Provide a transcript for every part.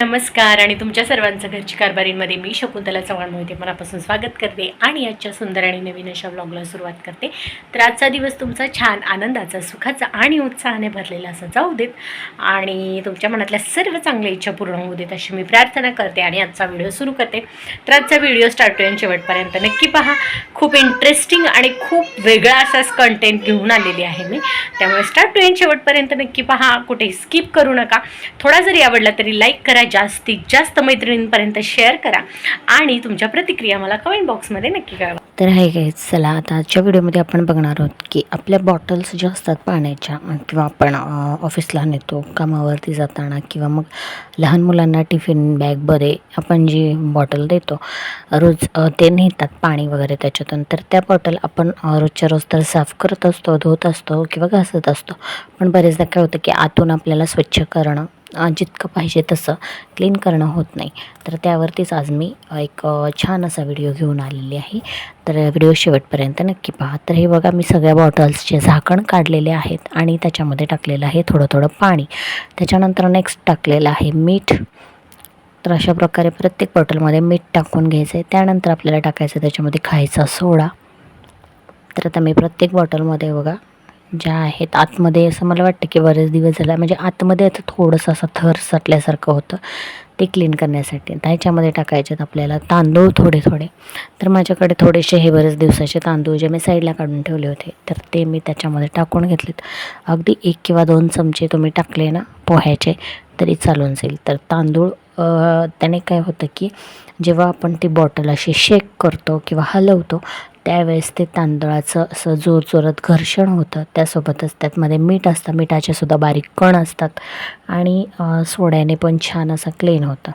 नमस्कार आणि तुमच्या सर्वांचं घरची कारभारींमध्ये मी शकुंतला चव्हाण मोहिते मनापासून स्वागत करते आणि आजच्या सुंदर आणि नवीन अशा ब्लॉगला सुरुवात करते. तर आजचा दिवस तुमचा छान आनंदाचा सुखाचा आणि उत्साहाने भरलेला असा जाऊ देत. आणि तुमच्या मनातल्या सर्व चांगल्या इच्छा पूर्ण होऊ देत अशी मी प्रार्थना करते आणि आजचा व्हिडिओ सुरू करते. तर आजचा व्हिडिओ स्टार्ट टू शेवटपर्यंत नक्की पहा. खूप इंटरेस्टिंग आणि खूप वेगळा असाच कंटेंट घेऊन आलेली आहे मी. त्यामुळे स्टार्ट टू शेवटपर्यंत नक्की पहा. कुठे स्किप करू नका. थोडा जरी आवडला तरी लाईक करा. जास्तीत जास्त मैत्रिणींपर्यंत शेअर करा आणि तुमच्या प्रतिक्रिया मला कमेंट बॉक्समध्ये नक्की कळवा. तर हे काय चला आता आजच्या व्हिडिओमध्ये आपण बघणार आहोत की आपल्या बॉटल्स ज्या असतात पाण्याच्या किंवा आपण ऑफिसला नेतो कामावरती जाताना किंवा मग लहान मुलांना टिफिन बॅगमध्ये आपण जी बॉटल देतो रोज ते नेतात पाणी वगैरे त्याच्यातून. तर त्या बॉटल आपण रोजच्या रोज तर साफ करत असतो धुत असतो किंवा घासत असतो. पण बरेचदा काय होतं की आतून आपल्याला स्वच्छ करणं जितकं पाहिजे तसं क्लीन करणं होत नाही. तर त्यावरतीच आज मी एक छान असा व्हिडिओ घेऊन आलेली आहे. तर व्हिडिओ शेवटपर्यंत नक्की पहा. तर हे बघा मी सगळ्या बॉटल्सचे झाकण काढलेले आहेत आणि त्याच्यामध्ये टाकलेलं आहे थोडं थोडं पाणी. त्याच्यानंतर नेक्स्ट टाकलेलं आहे मीठ. तर अशा प्रकारे प्रत्येक बॉटलमध्ये मीठ टाकून घ्यायचं आहे त्यानंतर आपल्याला टाकायचं त्याच्यामध्ये खायचा सोडा. तर आता मी प्रत्येक बॉटलमध्ये बघा ज्या आहेत आतमध्ये असं मला वाटतं की बरेच दिवस झाला म्हणजे आतमध्ये आता थोडंसं असं थर सटल्यासारखं होतं ते क्लीन करण्यासाठी. त्याच्यामध्ये ह्याच्यामध्ये टाकायचे आहेत आपल्याला तांदूळ थोडे थोडे. तर माझ्याकडे थोडेसे हे बरेच दिवसाचे तांदूळ जे मी साईडला काढून ठेवले होते तर ते मी त्याच्यामध्ये टाकून घेतलेत. अगदी एक किंवा दोन चमचे तुम्ही टाकले ना पोह्याचे तरी चालून जाईल. तर तांदूळ त्याने काय होतं की जेव्हा आपण ती बॉटल अशी शेक करतो किंवा हलवतो त्यावेळेस ते तांदळाचं असं जोरजोरात घर्षण होतं. त्यासोबतच त्यातमध्ये मीठ असतं. मिठाचे सुद्धा बारीक कण असतात. आणि सोड्याने पण छान असं क्लीन होतं.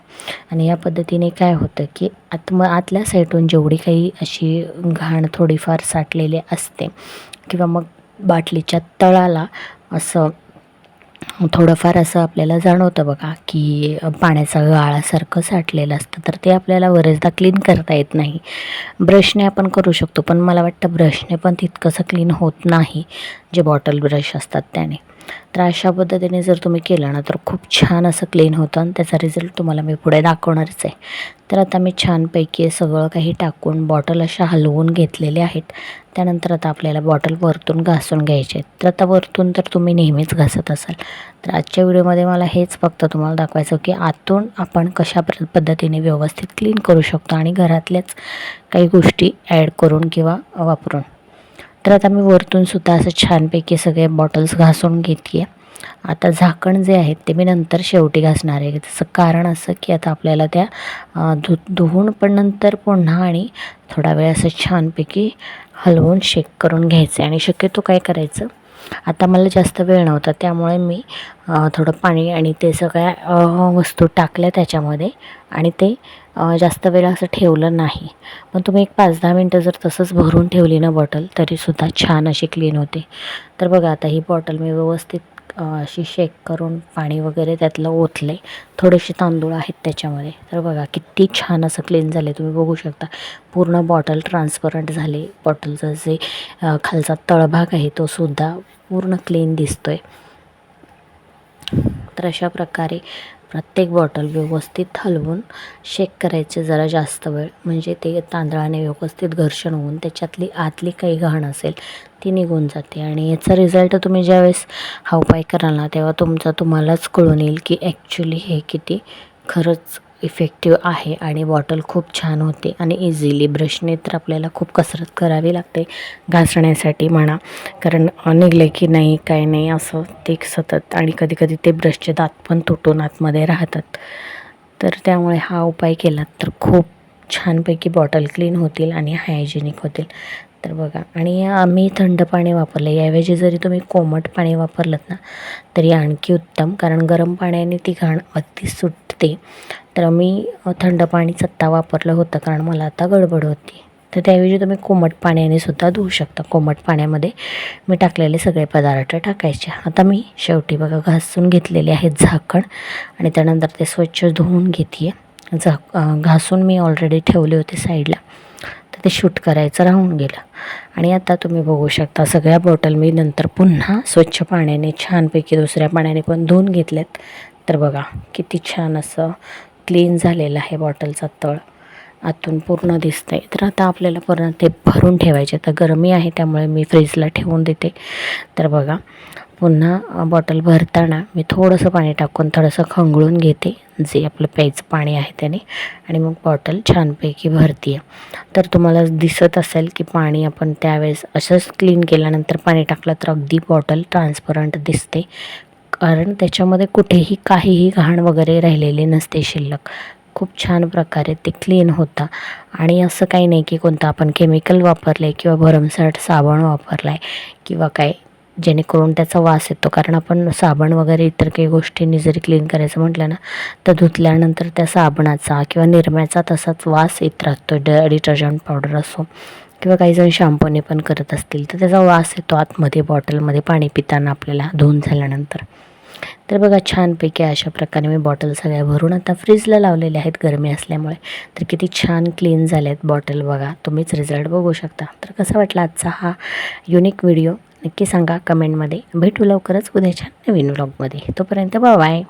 आणि या पद्धतीने काय होतं की आतम आतल्या साईडून जेवढी काही अशी घाण थोडीफार साठलेली असते किंवा मग बाटलीच्या तळाला असं थोडंफार असं आपल्याला जाणवतं बघा की पाण्याचा गाळासारखं साठलेलं असतं तर ते आपल्याला बरेचदा क्लीन करता येत नाही. ब्रशने आपण करू शकतो पण मला वाटतं ब्रशने पण तितकंसं क्लीन होत नाही जे बॉटल ब्रश असतात त्याने. तर अशा पद्धतीने जर तुम्ही केलं ना तर खूप छान असं क्लीन होतं आणि त्याचा रिझल्ट तुम्हाला मी पुढे दाखवणारच आहे. तर आता मी छानपैकी सगळं काही टाकून बॉटल अशा हलवून घेतलेले आहेत. त्यानंतर आता आपल्याला बॉटल वरतून घासून घ्यायचे आहेत. तर आता वरतून तर तुम्ही नेहमीच घासत असाल. तर आजच्या व्हिडिओमध्ये मला हेच फक्त तुम्हाला दाखवायचं की आतून आपण कशा प्र पद्धतीने व्यवस्थित क्लीन करू शकतो आणि घरातल्याच काही गोष्टी ॲड करून किंवा वापरून. तर आता मी वरतून सुद्धा असं छानपैकी सगळे बॉटल्स घासून घेते आता झाकण जे आहेत ते मी नंतर शेवटी घासणार आहे. त्याचं कारण असं की आता आपल्याला त्या धु धुवून पण नंतर पुन्हा आणि थोडा वेळ असं छानपैकी हलवून शेक करून घ्यायचं आणि शक्यतो काय करायचं आता मला जास्त वेळ नव्हता त्यामुळे मी थोडं पाणी आणि ते सगळ्या वस्तू टाकल्या त्याच्यामध्ये आणि ते जास्त वेळ असं ठेवलं नाही. पण तुम्ही एक पाच दहा मिनटं जर तसंच भरून ठेवली ना बॉटल तरीसुद्धा छान अशी क्लीन होते. तर बघा आता ही बॉटल मी व्यवस्थित अशी शेक करून पाणी वगैरे त्यातलं ओतले थोडेसे तांदूळ आहेत त्याच्यामध्ये. तर बघा किती छान असं क्लीन झाले तुम्ही बघू शकता. पूर्ण बॉटल ट्रान्सपरंट झाले. बॉटलचा जे खालचा तळभाग आहे तो सुद्धा पूर्ण क्लीन दिसतोय. तर अशा प्रकारे प्रत्येक बॉटल व्यवस्थित हलवून शेक करायचे जरा जास्त वेळ. म्हणजे ते तांदळाने व्यवस्थित घर्षण होऊन त्याच्यातली आतली काही घाण असेल ती निघून जाते. आणि याचा रिझल्ट तुम्ही ज्यावेळेस हा उपाय कराल ना तेव्हा तुमचा तुम्हालाच कळून येईल की ॲक्च्युली हे किती खरंच इफेक्टिव्ह आहे आणि बॉटल खूप छान होते आणि इझिली ब्रशने तर आपल्याला खूप कसरत करावी लागते घासण्यासाठी म्हणा. कारण निघले की नाही काय नाही असं ते सतत आणि कधीकधी ते ब्रशचे दात पण तुटून आतमध्ये राहतात. तर त्यामुळे हा उपाय केला तर खूप छानपैकी बॉटल क्लीन होतील आणि हायजेनिक होतील. तर बघा आणि आम्ही थंड पाणी वापरलं. याऐवजी जरी तुम्ही कोमट पाणी वापरलं ना तरी आणखी उत्तम. कारण गरम पाण्याने ती घाण अगदी सुटते. तर मी थंड पाणी सत्ता वापरलं होतं कारण मला आता गडबड होती. तर त्याऐवजी तुम्ही कोमट पाण्याने सुद्धा धुवू शकता. कोमट पाण्यामध्ये मी टाकलेले सगळे पदार्थ टाकायचे. आता मी शेवटी बघा घासून घेतलेले आहेत झाकण आणि त्यानंतर ते स्वच्छ धुवून घेते झाक घासून मी ऑलरेडी ठेवले होते साईडला तर ते शूट करायचं राहून गेलं. आणि आता तुम्ही बघू शकता सगळ्या बॉटल मी नंतर पुन्हा स्वच्छ पाण्याने छानपैकी दुसऱ्या पाण्याने पण धुवून घेतल्यात तर बघा किती छान असं क्लीन झालेलं आहे बॉटलचा तळ. आतून पूर्ण दिसतं आहे तर आता आपल्याला पूर्ण ते भरून ठेवायचे. तर गरमी आहे त्यामुळे मी फ्रीजला ठेवून देते. तर बघा पुन्हा बॉटल भरताना मी थोडंसं पाणी टाकून थोडंसं खंगळून घेते. जे आपलं प्यायचं पाणी आहे त्याने. आणि मग बॉटल छानपैकी भरती आहे तर तुम्हाला दिसत असेल की पाणी आपण त्यावेळेस असंच क्लीन केल्यानंतर पाणी टाकलं तर अगदी बॉटल ट्रान्सपरंट दिसते. कारण त्याच्यामध्ये कुठेही काहीही घाण वगैरे राहिलेली नसते शिल्लक. खूप छान प्रकारे ते क्लीन होतं. आणि असं काही नाही की कोणतं आपण केमिकल वापरलं आहे किंवा भरमसाठ साबण वापरला आहे किंवा काय. जेणेकरून त्याचा वास येतो. कारण आपण साबण वगैरे इतर काही गोष्टींनी जरी क्लीन करायचं म्हटलं ना तर धुतल्यानंतर त्या साबणाचा किंवा निरम्याचा तसाच वास येत राहतो. ड डिटर्जंट पावडर असो किंवा काही जण शॅम्पूने पण करत असतील तर त्याचा वास येतो आतमध्ये बॉटलमध्ये पाणी पिताना आपल्याला धुवून झाल्यानंतर. तर बघा छानपैकी अशा प्रकारे मी बॉटल सगळ्या भरून आता फ्रीजला लावलेल्या आहेत. गरमी असल्यामुळे तर किती छान क्लीन झाले आहेत बॉटल बघा. तुम्हीच रिझल्ट बघू शकता. तर कसा वाटला आजचा हा युनिक व्हिडिओ नक्की सांगा कमेंटमध्ये. भेटू लवकरच उद्याच्या नवीन व्लॉगमध्ये तोपर्यंत बाय